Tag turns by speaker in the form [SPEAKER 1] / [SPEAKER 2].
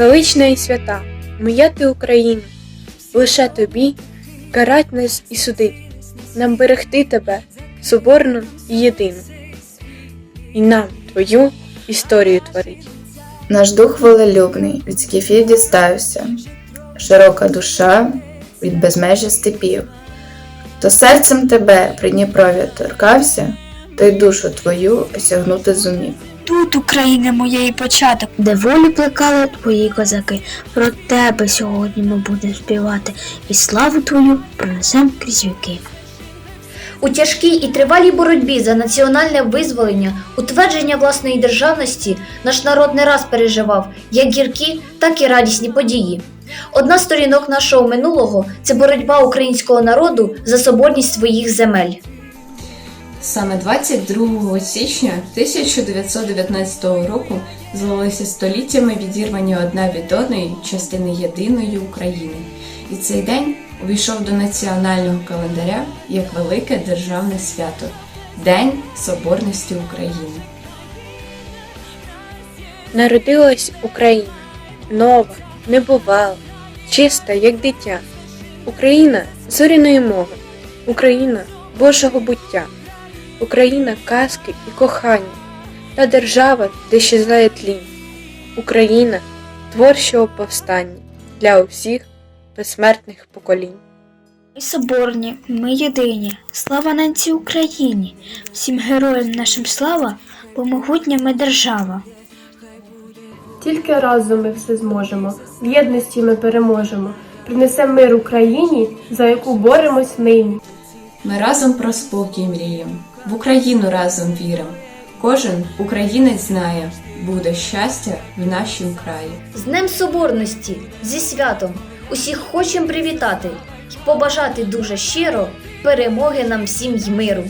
[SPEAKER 1] Велична і свята, моя ти Україна, лише тобі карать нас і судить, нам берегти тебе, соборну і єдину, і нам твою історію творить.
[SPEAKER 2] Наш дух волелюбний від скіфів дістався, широка душа від безмежя степів. То серцем тебе при Дніпрові торкався, той душу твою осягнути зумів.
[SPEAKER 3] Тут Україна моя і початок.
[SPEAKER 4] де волі плекали твої козаки. Про тебе сьогодні ми будемо співати, і славу твою пронесем крізь віки.
[SPEAKER 5] У тяжкій і тривалій боротьбі за національне визволення, утвердження власної державності наш народ не раз переживав як гіркі, так і радісні події. Одна з сторінок нашого минулого це боротьба українського народу за соборність своїх земель.
[SPEAKER 6] Саме 22 січня 1919 року звалися століттями відірвані одна від одної частини єдиної України. І цей день увійшов до національного календаря як велике державне свято День Соборності України.
[SPEAKER 1] Народилась Україна, нова, небувала, чиста, як дитя. Україна зоряної мови, Україна Божого буття, Україна казки і кохання, та держава, де щезає тлінь, Україна творчого повстання для усіх безсмертних поколінь.
[SPEAKER 3] Ми соборні, ми єдині. Слава ненці Україні. Всім героям нашим слава, бо могутня ми держава.
[SPEAKER 7] Тільки разом ми все зможемо, в єдності ми переможемо. Принесемо мир Україні, за яку боремось нині.
[SPEAKER 6] Ми разом про спокій мріємо, в Україну разом віримо. Кожен українець знає, буде щастя в нашім краї.
[SPEAKER 5] З Днем Соборності, зі святом, усіх хочемо привітати і побажати дуже щиро перемоги нам всім й миру.